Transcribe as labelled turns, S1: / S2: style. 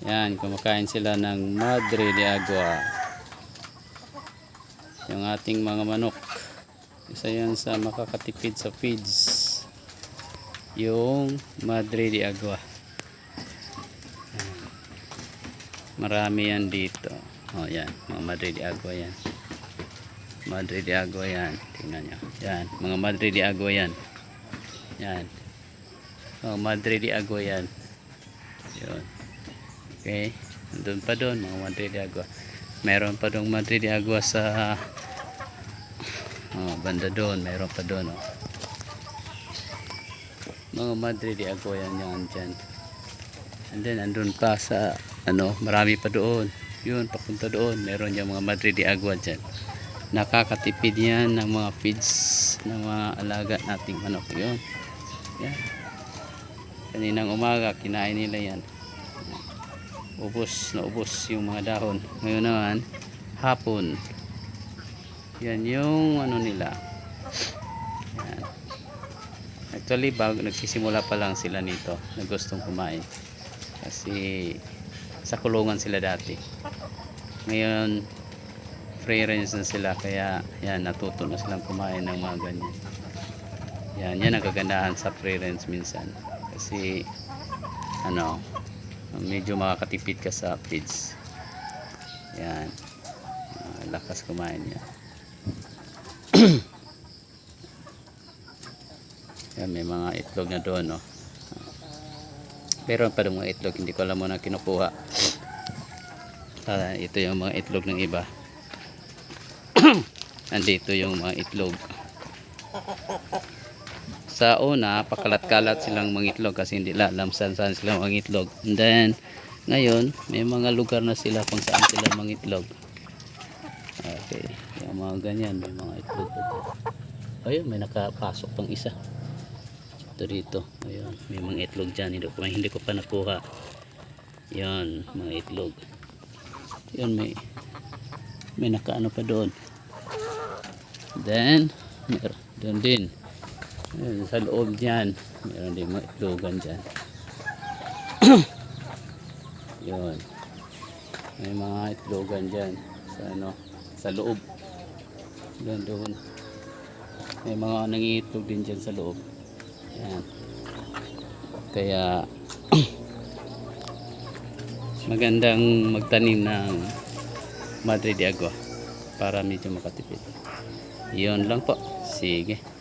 S1: Yan, kumakain sila ng Madre de Agua. Yung ating mga manok. Isa yan sa makakatipid sa feeds. Yung Madre de Agua. Marami yan dito. Oh, yan. Mga Madre de Agua yan. Madre de Agua yan. Tingnan nyo. Yan. Mga Madre de Agua yan. Yan. Mga Madre de Agua yan. Yun. Okay. Doon pa doon, mga Madre de Agua. Meron pa doon Madre de Agua sa oh, banda doon. Meron pa doon. Oh. Mga Madre de Agua yan yan dyan. And then, andun pa sa, ano, marami pa doon. Yun, papunta doon. Meron yung mga Madre de Agua dyan. Nakakatipid yan ng mga feeds ng mga alaga nating manok. Yun. Yan. Kaninang umaga, kinain nila yan. Ubos na ubos yung mga dahon. Ngayon naman, hapon. Yan yung ano nila. Yan. Actually, bago nagsisimula pa lang sila nito na gustong kumain. Kasi sa kulungan sila dati. Ngayon, free range na sila kaya yan, natuto na silang kumain ng mga ganyan. Yan, yan ang kagandahan sa free range minsan. Kasi ano, medyo makakatipid ka sa feeds. Yan. Ah, lakas kumain yan. yan, may mga itlog na doon, no. Meron pa doon mga itlog, hindi ko alam mo na kinukuha. Ah, ito yung mga itlog ng iba. Nandito yung mga itlog. Sa una, pakalat-kalat silang mga itlog kasi hindi la alam saan saan sila mga itlog. And then, ngayon, may mga lugar na sila kung saan sila mga itlog. Okay. Yung mga ganyan, may mga itlog. Ayun, may nakapasok pang isa. Ito dito. Ayun, may mga itlog dyan. Hindi ko, hindi ko pa nakuha. Yan, mga itlog. Yun, may may nakaano pa doon. Then, meron doon din. Ayun, sa loob dyan, meron din mga itlogan dyan. Yun. May mga itlogan dyan sa ano, sa loob. Doon, doon. May mga nangiitlog din dyan sa loob. Yan. Kaya, magandang magtanim ng Madre de Agua para medyo makatipid. Yun lang po. Sige.